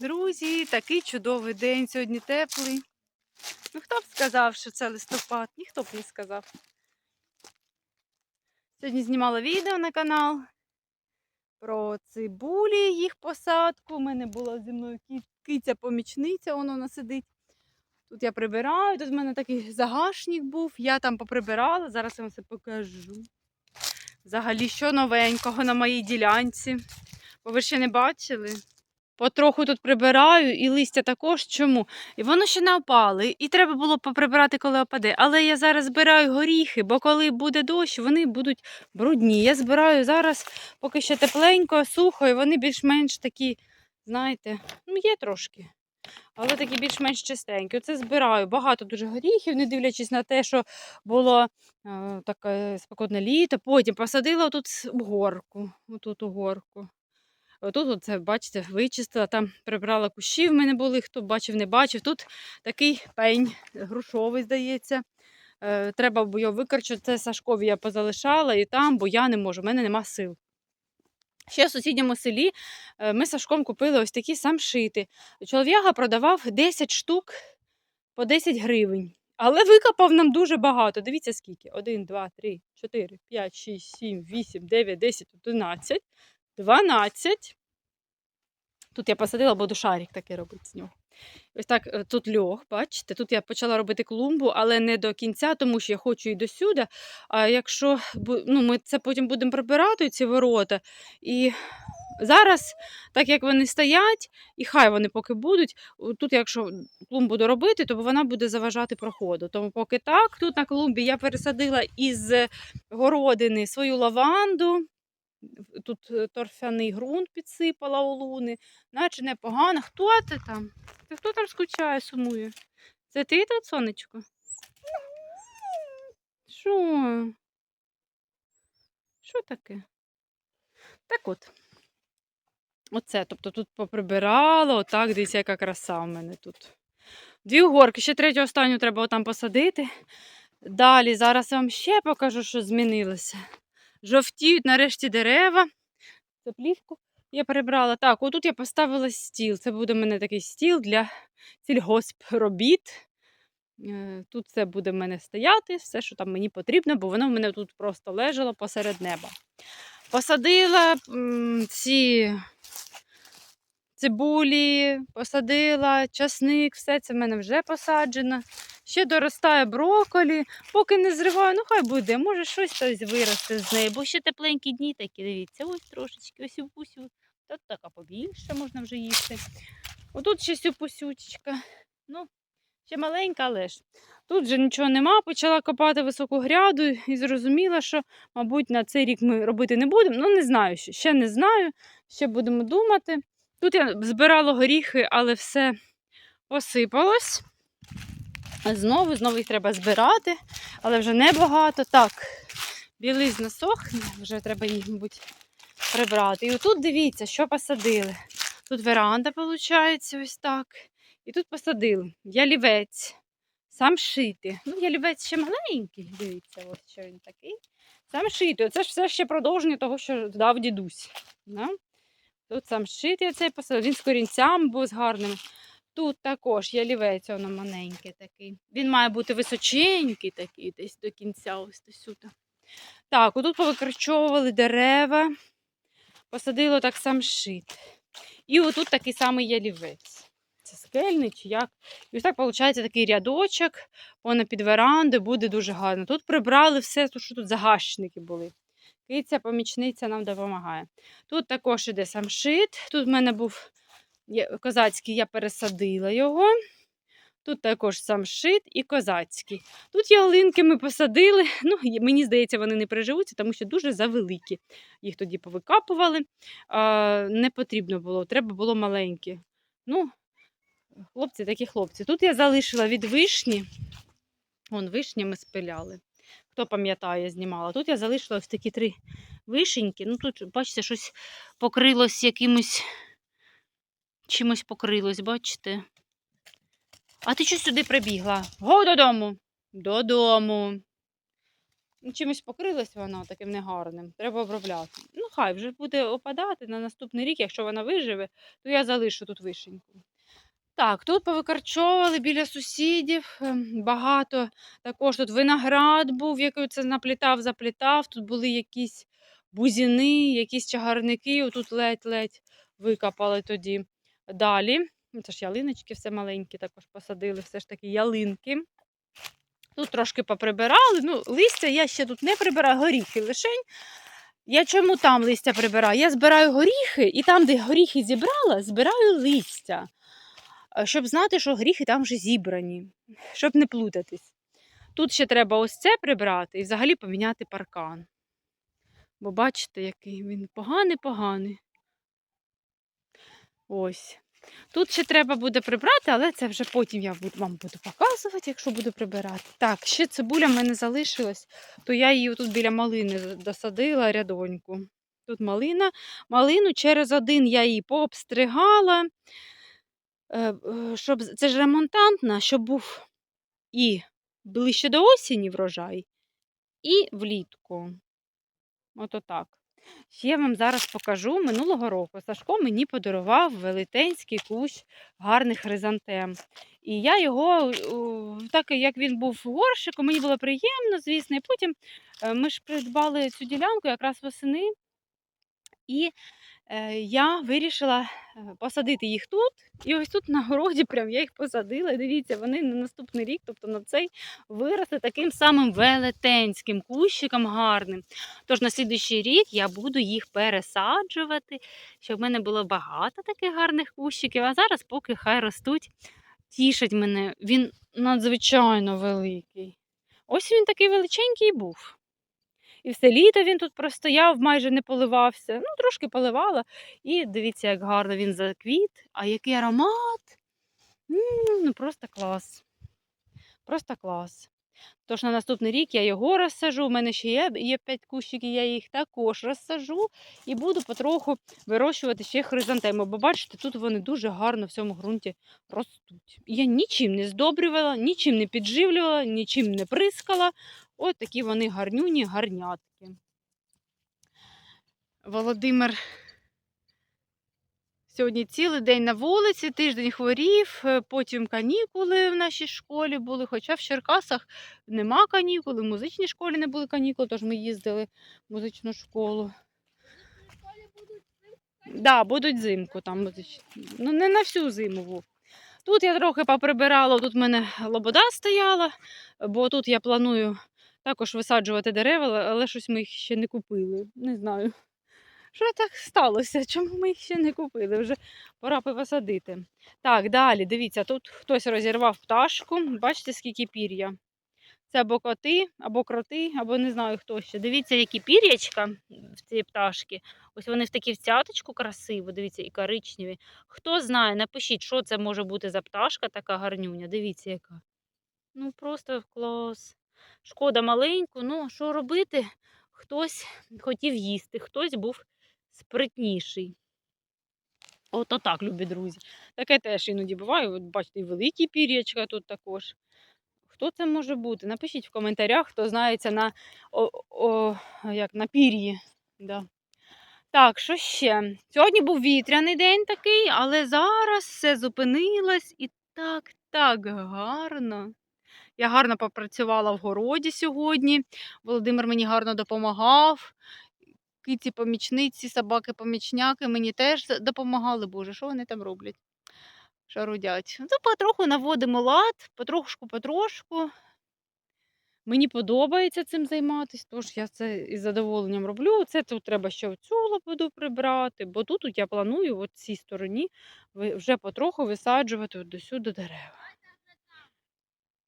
Друзі, такий чудовий день, сьогодні теплий. Ну хто б сказав, що це листопад? Ніхто б не сказав. Сьогодні знімала відео на канал про цибулі, їх посадку. У мене була зі мною киця-помічниця, воно вона сидить. Тут я прибираю, тут в мене такий загашник був, я там поприбирала, зараз я вам все покажу. Взагалі, що новенького на моїй ділянці. Бо ви ще не бачили. Потроху тут прибираю, і листя також. Чому? І воно ще не опали, і треба було поприбирати, коли опаде. Але я зараз збираю горіхи, бо коли буде дощ, вони будуть брудні. Я збираю зараз, поки ще тепленько, сухо, і вони більш-менш такі, знаєте, ну є трошки. Але такі більш-менш чистенькі. Оце збираю багато дуже горіхів, не дивлячись на те, що було е, таке спекотне літо. Потім посадила тут у горку. Отут у горку. Отут, оце, бачите, вичистила, там прибрала кущі в мене були, хто бачив, не бачив. Тут такий пень грушовий, здається. Е, треба бо його викорчувати. Це Сашкові я позалишала і там, бо я не можу, в мене нема сил. Ще в сусідньому селі е, ми з Сашком купили ось такі самшити. Чолов'яга продавав 10 штук по 10 гривень. Але викопав нам дуже багато. Дивіться скільки. 1, 2, 3, 4, 5, 6, 7, 8, 9, 10, 11, 12. Тут я посадила, буду шарик такий робити з нього. Ось так е, тут льох, бачите, тут я почала робити клумбу, але не до кінця, тому що я хочу і до сюди. А якщо ну, ми це потім будемо прибирати, ці ворота. І зараз, так як вони стоять, і хай вони поки будуть, тут, якщо клумбу буду робити, то вона буде заважати проходу. Тому поки так, тут на клумбі я пересадила із городини свою лаванду. Тут е, торфяний ґрунт підсипала у луни, наче непогано. Хто ти там? Ти хто там скучає, сумує? Це ти тут, сонечко? Що? Що таке? Так от. Оце, тобто тут поприбирала, отак, дивіться, яка краса в мене тут. Дві угорки, ще третю останню треба отам посадити. Далі, зараз я вам ще покажу, що змінилося. Жовтіють нарешті дерева. Це плівку я перебрала. Так, отут я поставила стіл. Це буде в мене такий стіл для сільгоспробіт. Е, Тут це буде в мене стояти, все, що там мені потрібно, бо воно в мене тут просто лежало посеред неба. Посадила ці цибулі, посадила часник, все це в мене вже посаджено. Ще доростає броколі, поки не зриваю, ну хай буде, може щось виросте з неї, бо ще тепленькі дні такі, дивіться, ось трошечки, ось упусю. Тут така побільше можна вже їсти. Отут ще сюпусючечка. Ну, ще маленька, але ж. Тут вже нічого нема, почала копати високу гряду і зрозуміла, що, мабуть, на цей рік ми робити не будемо. Ну, не знаю, ще, ще не знаю, ще будемо думати. Тут я збирала горіхи, але все посипалось. Знову, знову їх треба збирати, але вже небагато. Так, білизна сохне, вже треба їх, мабуть, прибрати. І отут дивіться, що посадили. Тут веранда, виходить, ось так. І тут посадили ялівець, сам шити. Ну, ялівець ще маленький, дивіться, ось що він такий. Сам шитий. Оце ж все ще продовження того, що дав дідусь. Да? Тут сам шитий оцей посадив, він з корінцями був з гарними. Тут також ялівець, воно маленький такий. Він має бути височенький такий, десь до кінця, ось сюди. Так, отут повикорчовували дерева, посадило так сам шит. І отут такий самий ялівець. Це скельний чи як. І ось так виходить такий рядочок, воно під веранди, буде дуже гарно. Тут прибрали все, що тут загашники були. Киця, помічниця нам допомагає. Тут також іде самшит. Тут в мене був козацький, я пересадила його. Тут також самшит і козацький. Тут ялинки ми посадили. Ну, мені здається, вони не приживуться, тому що дуже завеликі. Їх тоді повикапували. А, не потрібно було, треба було маленькі. Ну, хлопці такі хлопці. Тут я залишила від вишні. Вон вишні ми спиляли. Хто пам'ятає, знімала. Тут я залишила ось такі три вишеньки. Ну тут, бачите, щось покрилось якимось чимось покрилось, бачите? А ти що сюди прибігла? Го додому. Додому. Ну, Чимось покрилась вона таким негарним. Треба обробляти. Ну, хай вже буде опадати на наступний рік, якщо вона виживе, то я залишу тут вишеньку. Так, тут повикорчовували біля сусідів. ем, Багато також тут виноград був, який це наплітав, заплітав. Тут були якісь бузіни, якісь чагарники. Отут ледь-ледь викопали тоді. Далі. ну, Це ж ялиночки все маленькі також посадили, все ж таки ялинки. Тут трошки поприбирали. Ну, листя я ще тут не прибираю, горіхи лишень. Я чому там листя прибираю? Я збираю горіхи, і там, де горіхи зібрала, збираю листя. Е, Щоб знати, що горіхи там вже зібрані, щоб не плутатись. Тут ще треба ось це прибрати і взагалі поміняти паркан. Бо бачите, який він поганий-поганий. Ось. Тут ще треба буде прибрати, але це вже потім я вам буду показувати, якщо буду прибирати. Так, ще цибуля в мене залишилась, то я її тут біля малини досадила рядоньку. Тут малина. Малину через один я її пообстригала. Е, е, Щоб, це ж ремонтантна, щоб був і ближче до осені врожай, і влітку. Ото так. Ще я вам зараз покажу минулого року. Сашко мені подарував велетенський кущ гарних хризантем. І я його, так як він був в горщику, мені було приємно, звісно. І потім е, ми ж придбали цю ділянку якраз восени. І е, я вирішила е, посадити їх тут. І ось тут на городі прям я їх посадила. Дивіться, вони на наступний рік, тобто на цей, виросли таким самим велетенським кущиком гарним. Тож на слідуючий рік я буду їх пересаджувати, щоб в мене було багато таких гарних кущиків. А зараз, поки хай ростуть, тішать мене. Він надзвичайно великий. Ось він такий величенький був. І все літо він тут простояв, майже не поливався. Ну, трошки поливала. І дивіться, як гарно він заквіт, а який аромат. М, Ну, просто клас. Просто клас. Тож на наступний рік я його розсажу. У мене ще є, є 5 кущиків, я їх також розсажу і буду потроху вирощувати ще хризантеми. Бо бачите, тут вони дуже гарно в цьому ґрунті ростуть. Я нічим не здобрювала, нічим не підживлювала, нічим не прискала. Ось такі вони гарнюні, гарнятки. Володимир сьогодні цілий день на вулиці, тиждень хворів, е, потім канікули в нашій школі були, хоча в Черкасах нема канікули, в музичній школі не були канікули, тож ми їздили в музичну школу. Да, будуть взимку там. Ну, не на всю зиму. Тут я трохи поприбирала, тут в мене лобода стояла, бо тут я планую також висаджувати дерева, але щось ми їх ще не купили. Не знаю. Що так сталося? Чому ми їх ще не купили? Вже пора посадити. Так, далі, дивіться, тут хтось розірвав пташку. Бачите, скільки пір'я. Це або коти, або кроти, або не знаю хто ще. Дивіться, які пір'ячка в цієї пташки. Ось вони в такі в цяточку красиво, дивіться, і коричневі. Хто знає, напишіть, що це може бути за пташка, така гарнюня. Дивіться, яка. Ну, просто клас. Шкода маленьку, ну що робити? Хтось хотів їсти, хтось був спритніший. Ото так, любі друзі. Таке теж іноді буває. От бачите, і великі пір'ячка тут також. Хто це може бути? Напишіть в коментарях, хто знається на, о, о, як, на пір'ї. Да. Так, що ще? Сьогодні був вітряний день такий, але зараз все зупинилось і так, так гарно. Я гарно попрацювала в городі сьогодні. Володимир мені гарно допомагав. Киці помічниці, собаки-помічняки мені теж допомагали. Боже, що вони там роблять? Шарудять. Ну, потроху наводимо лад, потрошку-потрошку. Мені подобається цим займатися, тож я це із задоволенням роблю. Це тут треба ще оцю лободу прибрати, бо тут от я планую в цій стороні вже потроху висаджувати от до сюди дерева.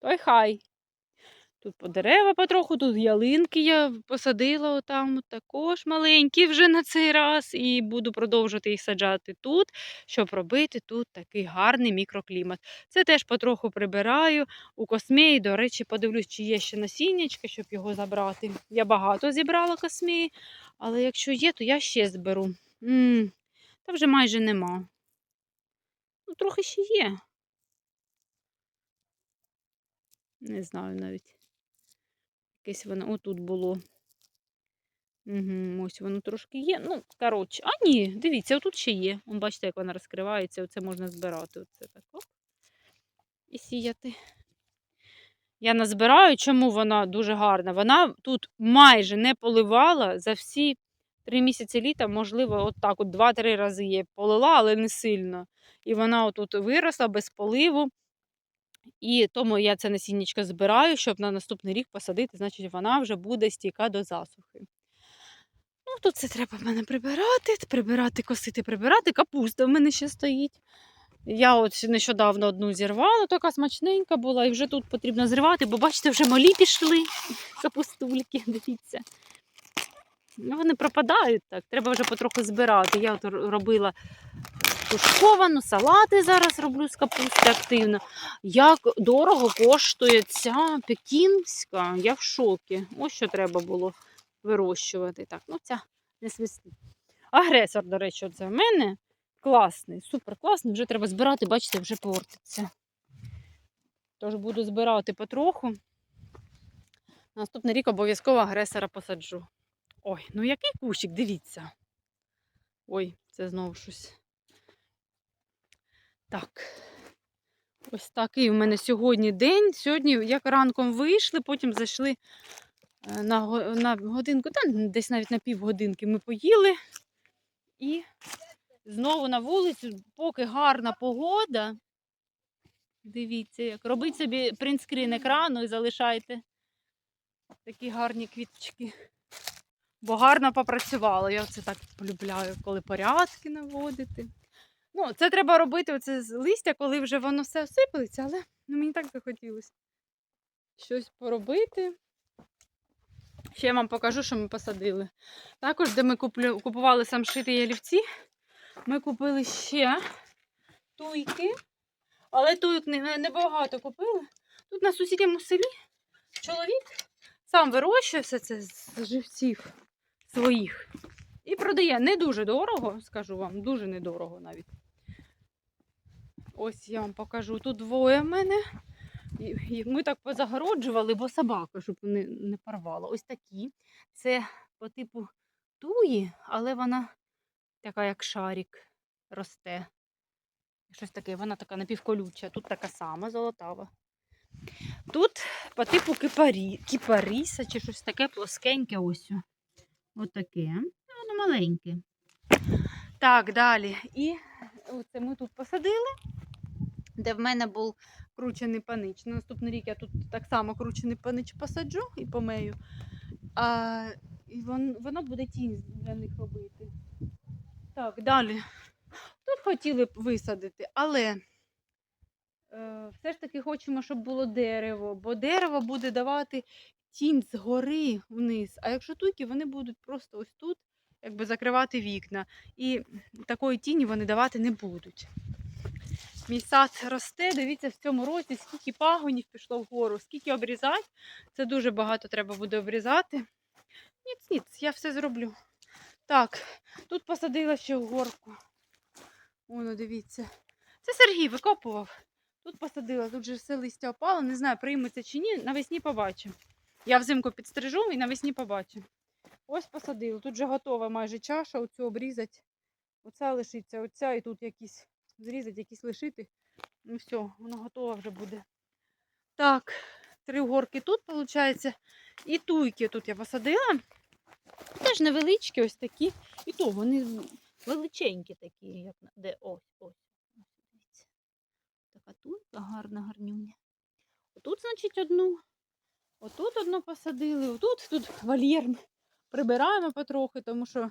Той хай. Тут по дерева потроху, тут ялинки я посадила отам також маленькі вже на цей раз. І буду продовжувати їх саджати тут, щоб робити тут такий гарний мікроклімат. Це теж потроху прибираю. У космії, до речі, подивлюсь, чи є ще насіннячка, щоб його забрати. Я багато зібрала космії, але якщо є, то я ще зберу. м та вже майже нема. Ну, трохи ще є. Не знаю навіть. Якесь воно отут було. Угу, ось воно трошки є. Ну, коротше. А ні, дивіться, отут ще є. Вон, бачите, як вона розкривається, оце можна збирати. Оце так. Оп. І сіяти. Я назбираю, чому вона дуже гарна. Вона тут майже не поливала за всі три місяці літа, можливо, от так, от два-три рази її полила, але не сильно. І вона отут виросла без поливу. І тому я це насіннячко збираю, щоб на наступний рік посадити, значить, вона вже буде стійка до засухи. Ну, тут це треба в мене прибирати, прибирати, косити, прибирати. Капуста в мене ще стоїть. Я от нещодавно одну зірвала, така смачненька була, і вже тут потрібно зривати, бо бачите, вже малі пішли капустульки, дивіться. Ну, вони пропадають так. Треба вже потроху збирати. Я от робила тушковану, салати зараз роблю з капусти активно. Як дорого коштує ця пекінська, я в шокі. Ось що треба було вирощувати. Так, ну ця не свисти. Агресор, до речі, це в мене. Класний, супер класний. Вже треба збирати, бачите, вже портиться. Тож буду збирати потроху. Наступний рік обов'язково агресора посаджу. Ой, ну який кущик, дивіться. Ой, це знову щось. Так. Ось такий у мене сьогодні день. Сьогодні, як ранком вийшли, потім зайшли е, на, на годинку, та десь навіть на півгодинки ми поїли. І знову на вулицю, поки гарна погода. Дивіться, як робіть собі принтскрін екрану і залишайте такі гарні квіточки. Бо гарно попрацювала. Я це так полюбляю, коли порядки наводити. Ну, це треба робити оце з листя, коли вже воно все осипається, але ну, мені так захотілося щось поробити. Ще я вам покажу, що ми посадили. Також, де ми куплю, купували самшити ялівці, ми купили ще туйки, але туйок не- небагато купили. Тут на сусідньому селі чоловік сам вирощує все це з живців своїх. І продає не дуже дорого, скажу вам, дуже недорого навіть. Ось я вам покажу. Тут двоє в мене. І, ми так позагороджували, бо собака, щоб не, не порвала. Ось такі. Це по типу туї, але вона така, як шарик, росте. Щось таке, вона така напівколюча. Тут така сама золотава. Тут по типу кипарі, кіпаріса чи щось таке плоскеньке ось. о. Отаке. Ну, Воно маленьке. Так, далі. І оце ми тут посадили, де в мене був кручений панич. На наступний рік я тут так само кручений панич посаджу і помею. А, і вон, воно буде тінь для них робити. Так, далі. Тут хотіли б висадити, але е, все ж таки хочемо, щоб було дерево, бо дерево буде давати тінь згори вниз. А якщо туйки, вони будуть просто ось тут, якби закривати вікна. І такої тіні вони давати не будуть. Мій сад росте, дивіться, в цьому році скільки пагонів пішло вгору, скільки обрізати. Це дуже багато треба буде обрізати. Ніц, ніц, я все зроблю. Так, тут посадила ще горку. Воно, дивіться. Це Сергій викопував. Тут посадила, тут же все листя опало, не знаю, прийметься чи ні, навесні побачимо. Я взимку підстрижу і навесні побачимо. Ось посадила. Тут вже готова майже чаша, оцю обрізати. Оця лишиться, оця і тут якісь зрізати, якісь лишити. Ну все, воно готово вже буде. Так, три горки тут, виходить. І туйки тут я посадила. Теж невеличкі, ось такі. І то вони величенькі такі, як де ось. ось. Така туйка гарна, гарнюня. Отут, значить, одну. Отут одну посадили, отут тут вольєр прибираємо потрохи, тому що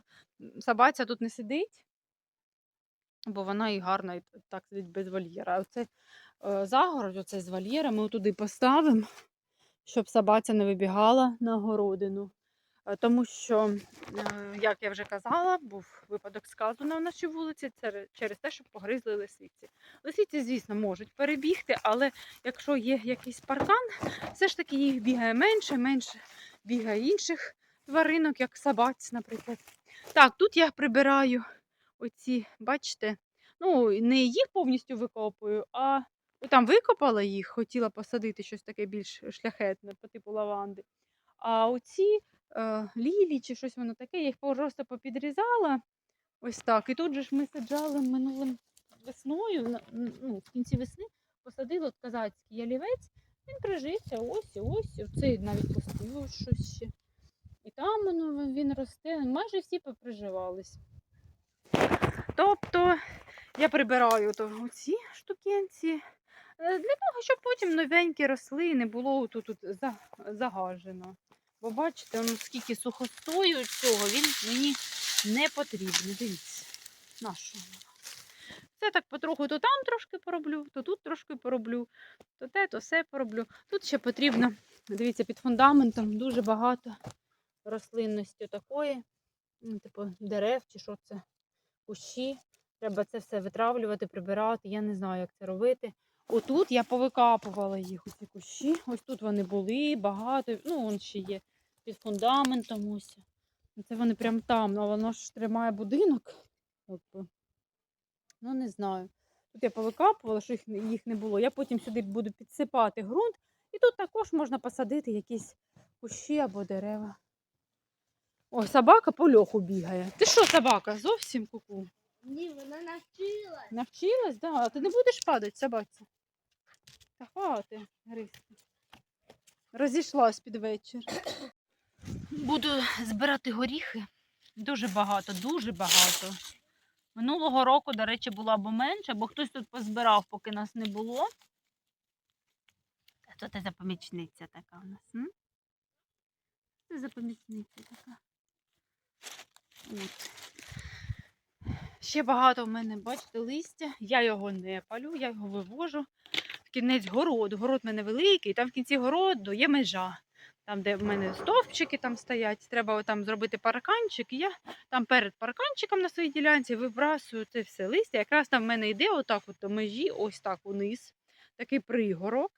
собаця тут не сидить, бо вона і гарно і так сидить без вольєра. А оце е, загородь, оце з вольєра, ми туди поставимо, щоб собаця не вибігала на городину. Е, Тому що, е, як я вже казала, був випадок сказу на нашій вулиці через те, що погризли лисиці. Лисиці, звісно, можуть перебігти, але якщо є якийсь паркан, все ж таки їх бігає менше, менше бігає інших тваринок, як собаць, наприклад. Так, тут я прибираю оці, бачите, ну, не їх повністю викопую, а там викопала їх, хотіла посадити щось таке більш шляхетне, по типу лаванди. А оці е, лілі чи щось воно таке, я їх просто попідрізала. Ось так. І тут же ж ми саджали минулим весною, ну, в кінці весни посадили от казацький ялівець. Він прижився ось ось. і Цей навіть пустило щось ще. І там воно, він росте. Майже всі поприживались. Тобто я прибираю то ці штукенці е, для того, щоб потім новенькі росли і не було тут, тут загажено. Бо бачите, воно скільки сухостою цього, він мені не потрібний. Дивіться, нащо воно. Це так потроху то там трошки пороблю, то тут трошки пороблю, то те, то все пороблю. Тут ще потрібно, дивіться, під фундаментом дуже багато рослинності такої, ну, типу дерев чи що це, кущі. Треба це все витравлювати, прибирати. Я не знаю, як це робити. Отут я повикапувала їх, оці кущі. Ось тут вони були, багато. Ну, вон ще є під фундаментом ось. Це вони прям там, ну, а воно ж тримає будинок. Ну, не знаю. Тут я повикапувала, що їх, їх не було. Я потім сюди буду підсипати ґрунт. І тут також можна посадити якісь кущі або дерева. Ой, собака по льоху бігає. Ти що, собака? Зовсім куку? Ні, вона навчила. Навчилась, да? А ти не будеш падати, собаці? Та хвати, гризти. Розійшлась під вечір. Буду збирати горіхи. Дуже багато, дуже багато. Минулого року, до речі, було або менше, бо хтось тут позбирав, поки нас не було. Хто це за помічниця така у нас? М? Що це за така? От. Ще багато в мене, бачите, листя. Я його не палю, я його вивожу. В кінець городу. Город в мене великий, там в кінці городу є межа. Там, де в мене стовпчики там стоять, треба там зробити парканчик. І я там перед парканчиком на своїй ділянці вибрасую це все листя. Якраз там в мене йде отак от до межі, ось так униз, такий пригорок.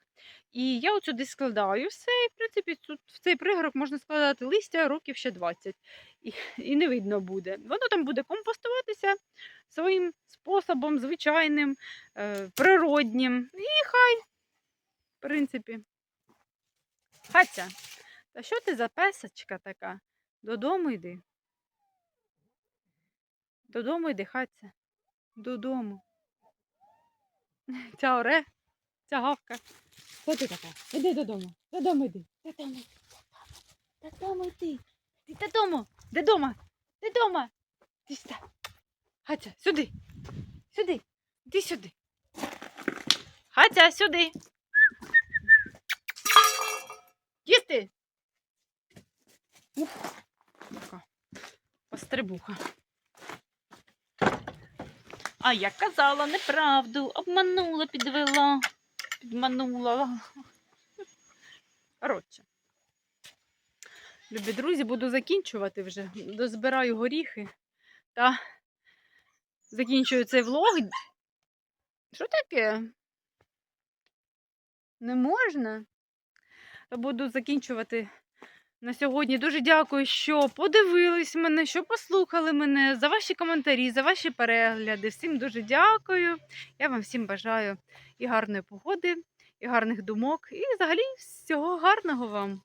І я от сюди складаю все. І, в принципі, тут в цей пригорок можна складати листя років ще 20. І, і не видно буде. Воно там буде компостуватися своїм способом, звичайним, е, природнім. І хай, в принципі. Хаця, та що ти за песочка така? Додому йди. Додому йди, хаця. Додому. Ця оре, ця гавка. Хто ти така? Іди додому. Додому йди. Додому йди. Додому йди. Ти додому. Додому. Додому. Ти сюди. Хаця, сюди. Сюди. Іди сюди. Хаця, сюди. Їсти. Ух, яка пострибуха. А я казала неправду, обманула, підвела, підманула. Коротше. Любі друзі, буду закінчувати вже. Дозбираю горіхи та закінчую цей влог. Що таке? Не можна? Буду закінчувати на сьогодні. Дуже дякую, що подивились мене, що послухали мене, за ваші коментарі, за ваші перегляди. Всім дуже дякую. Я вам всім бажаю і гарної погоди, і гарних думок, і взагалі всього гарного вам.